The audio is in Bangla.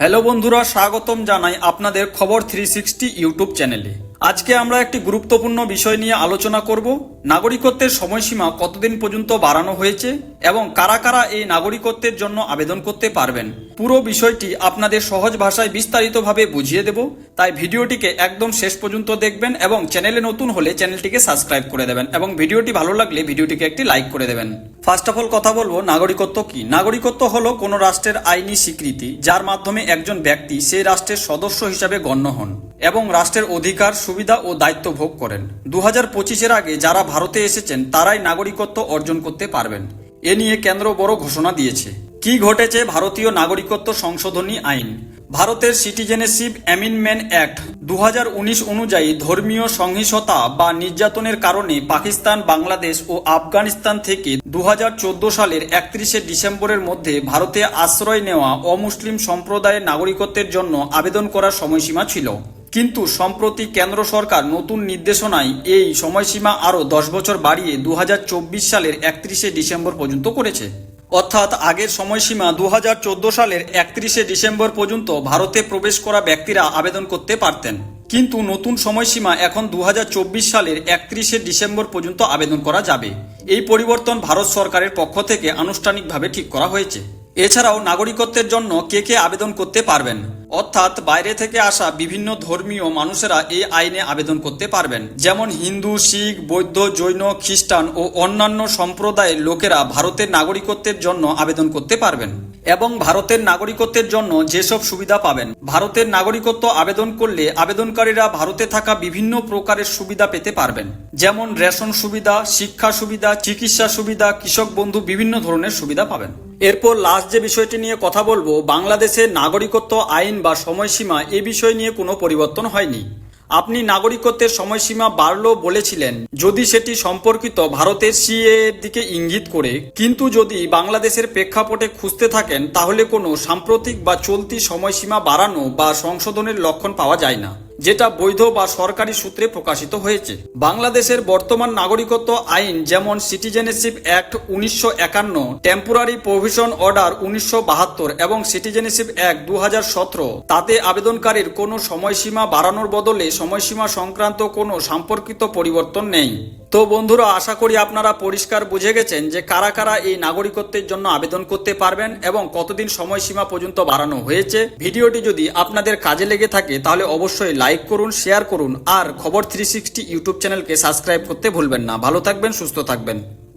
হ্যালো বন্ধুরা, স্বাগতম জানাই আপনাদের খবর থ্রি সিক্সটি ইউটিউব চ্যানেলে। আজকে আমরা একটি গুরুত্বপূর্ণ বিষয় নিয়ে আলোচনা করব, নাগরিকত্বের সময়সীমা কতদিন পর্যন্ত বাড়ানো হয়েছে এবং কারা কারা এই নাগরিকত্বের জন্য আবেদন করতে পারবেন। পুরো বিষয়টি আপনাদের সহজ ভাষায় বিস্তারিতভাবে বুঝিয়ে দেব। তাই ভিডিওটিকে একদম শেষ পর্যন্ত দেখবেন এবং চ্যানেলে নতুন হলে চ্যানেলটিকে সাবস্ক্রাইব করে দেবেন এবং ভিডিওটি ভালো লাগলে ভিডিওটিকে একটি লাইক করে দেবেন। ফার্স্ট অফ অল কথা বলব, নাগরিকত্ব কি? নাগরিকত্ব হলো কোনো রাষ্ট্রের আইনি স্বীকৃতি যার মাধ্যমে একজন ব্যক্তি সেই রাষ্ট্রের সদস্য হিসাবে গণ্য হন এবং রাষ্ট্রের অধিকার, সুবিধা ও দায়িত্ব ভোগ করেন। দু হাজার পঁচিশের আগে যারা ভারতে এসেছেন, তারাই নাগরিকত্ব অর্জন করতে পারবেন। এ নিয়ে কেন্দ্র বড় ঘোষণা দিয়েছে। কি ঘটেছে ভারতীয় নাগরিকত্ব সংশোধনী আইন? ভারতের সিটিজেনশিপ অ্যামিনমেন্ট অ্যাক্ট দু হাজার উনিশ অনুযায়ী ধর্মীয় সহিংসতা বা নির্যাতনের কারণে পাকিস্তান, বাংলাদেশ ও আফগানিস্তান থেকে দু হাজার চোদ্দ সালের একত্রিশে ডিসেম্বরের মধ্যে ভারতে আশ্রয় নেওয়া অমুসলিম সম্প্রদায়ের নাগরিকত্বের জন্য আবেদন করার সময়সীমা ছিল। কিন্তু সম্প্রতি কেন্দ্র সরকার নতুন নির্দেশনায় এই সময়সীমা আরও দশ বছর বাড়িয়ে দু হাজার চব্বিশ সালের একত্রিশে ডিসেম্বর পর্যন্ত করেছে। অর্থাৎ আগের সময়সীমা দু হাজার চোদ্দ সালের একত্রিশে ডিসেম্বর পর্যন্ত ভারতে প্রবেশ করা ব্যক্তিরা আবেদন করতে পারতেন। কিন্তু নতুন সময়সীমা এখন দু হাজার চব্বিশ সালের একত্রিশে ডিসেম্বর পর্যন্ত আবেদন করা যাবে। এই পরিবর্তন ভারত সরকারের পক্ষ থেকে আনুষ্ঠানিকভাবে ঠিক করা হয়েছে। এছাড়াও নাগরিকত্বের জন্য কে কে আবেদন করতে পারবেন? অর্থাৎ বাইরে থেকে আসা বিভিন্ন ধর্মীয় মানুষেরা এই আইনে আবেদন করতে পারবেন। যেমন হিন্দু, শিখ, বৌদ্ধ, জৈন, খ্রিস্টান ও অন্যান্য সম্প্রদায়ের লোকেরা ভারতের নাগরিকত্বের জন্য আবেদন করতে পারবেন এবং ভারতের নাগরিকত্বের জন্য যেসব সুবিধা পাবেন, ভারতের নাগরিকত্ব আবেদন করলে আবেদনকারীরা ভারতে থাকা বিভিন্ন প্রকারের সুবিধা পেতে পারবেন। যেমন রেশন সুবিধা, শিক্ষা সুবিধা, চিকিৎসা সুবিধা, কৃষক বন্ধু বিভিন্ন ধরনের সুবিধা পাবেন। এরপর লাস্ট যে বিষয়টি নিয়ে কথা বলব বাংলাদেশের নাগরিকত্ব আইন বা সময়সীমা এ বিষয় নিয়ে কোনো পরিবর্তন হয়নি। আপনি নাগরিকত্বের সময়সীমা বাড়লো বলেছিলেন, যদি সেটি সম্পর্কিত ভারতের সিএ এর দিকে ইঙ্গিত করে, কিন্তু যদি বাংলাদেশের প্রেক্ষাপটে খুঁজতে থাকেন, তাহলে কোনো সাম্প্রতিক বা চলতি সময়সীমা বাড়ানো বা সংশোধনের লক্ষণ পাওয়া যায় না। যেটা বৈধ বা সরকারি সূত্রে প্রকাশিত হয়েছে। বাংলাদেশের বর্তমান নাগরিকত্ব আইন যেমন সিটিজেনশিপ অ্যাক্ট উনিশশো একান্ন টেম্পোরারি প্রভিশন অর্ডার উনিশশো বাহাত্তর এবং সিটিজেনশিপ অ্যাক্ট দু হাজার সতেরো, তাতে আবেদনকারীর কোনো সময়সীমা বাড়ানোর বদলে সময়সীমা সংক্রান্ত কোনো সম্পর্কিত পরিবর্তন নেই। তো বন্ধুরা, আশা করি আপনারা পরিষ্কার বুঝে গেছেন যে কারা কারা এই নাগরিকত্বের জন্য আবেদন করতে পারবেন এবং কতদিন সময়সীমা পর্যন্ত বাড়ানো হয়েছে। ভিডিওটি যদি আপনাদের কাজে লেগে থাকে, তাহলে অবশ্যই লাইক করুন, শেয়ার করুন, আর খবর থ্রি সিক্সটি ইউটিউব চ্যানেলকে সাবস্ক্রাইব করতে ভুলবেন না। ভালো থাকবেন, সুস্থ থাকবেন।